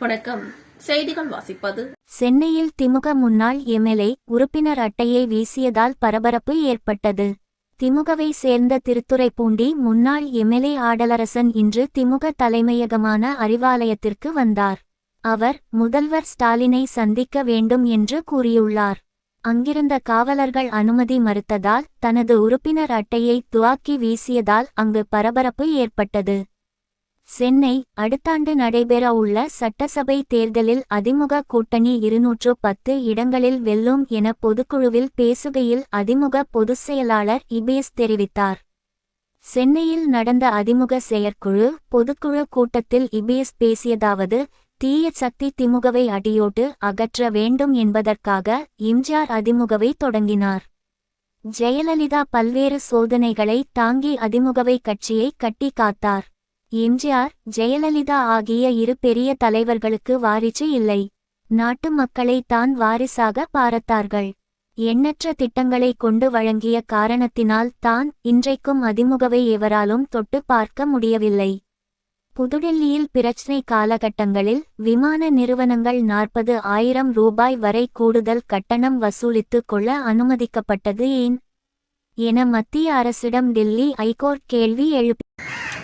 வணக்கம். செய்திகள் வாசிப்பது. சென்னையில் திமுக முன்னாள் எம்எல்ஏ உறுப்பினர் அட்டையை வீசியதால் பரபரப்பு ஏற்பட்டது. திமுகவை சேர்ந்த திருத்துறைப்பூண்டி முன்னாள் எம்எல்ஏ ஆடலரசன் இன்று திமுக தலைமையகமான அறிவாலயத்திற்கு வந்தார். அவர் முதல்வர் ஸ்டாலினை சந்திக்க வேண்டும் என்று கூறியுள்ளார். அங்கிருந்த காவலர்கள் அனுமதி மறுத்ததால் தனது உறுப்பினர் அட்டையை துவாக்கி வீசியதால் அங்கு பரபரப்பு ஏற்பட்டது. சென்னை அடுத்தாண்டு நடைபெறவுள்ள சட்டசபை தேர்தலில் அதிமுக கூட்டணி இருநூற்று பத்து இடங்களில் வெல்லும் என பொதுக்குழுவில் பேசுகையில் அதிமுக பொதுச் செயலாளர் இபிஎஸ் தெரிவித்தார். சென்னையில் நடந்த அதிமுக செயற்குழு பொதுக்குழு கூட்டத்தில் இபிஎஸ் பேசியதாவது தீய சக்தி திமுகவை அடியோட்டு அகற்ற வேண்டும் என்பதற்காக எம்ஜிஆர் அதிமுகவை தொடங்கினார். ஜெயலலிதா பல்வேறு சோதனைகளை தாங்கி அதிமுகவை கட்சியை கட்டி காத்தார் எம்ஜிஆர் ஜெயலலிதா ஆகிய இரு பெரிய தலைவர்களுக்கு வாரிசு இல்லை. நாட்டு மக்களை தான் வாரிசாக பார்த்தார்கள் எண்ணற்ற திட்டங்களை கொண்டு வழங்கிய காரணத்தினால் தான் இன்றைக்கும் அதிமுகவை எவராலும் தொட்டு பார்க்க முடியவில்லை. புதுடெல்லியில் பிரச்சினை காலகட்டங்களில் விமான நிறுவனங்கள் நாற்பது ஆயிரம் ரூபாய் வரை கூடுதல் கட்டணம் வசூலித்துக் கொள்ள அனுமதிக்கப்பட்டது ஏன்? என மத்திய அரசிடம் டெல்லி ஐகோர்ட் கேள்வி எழுப்பி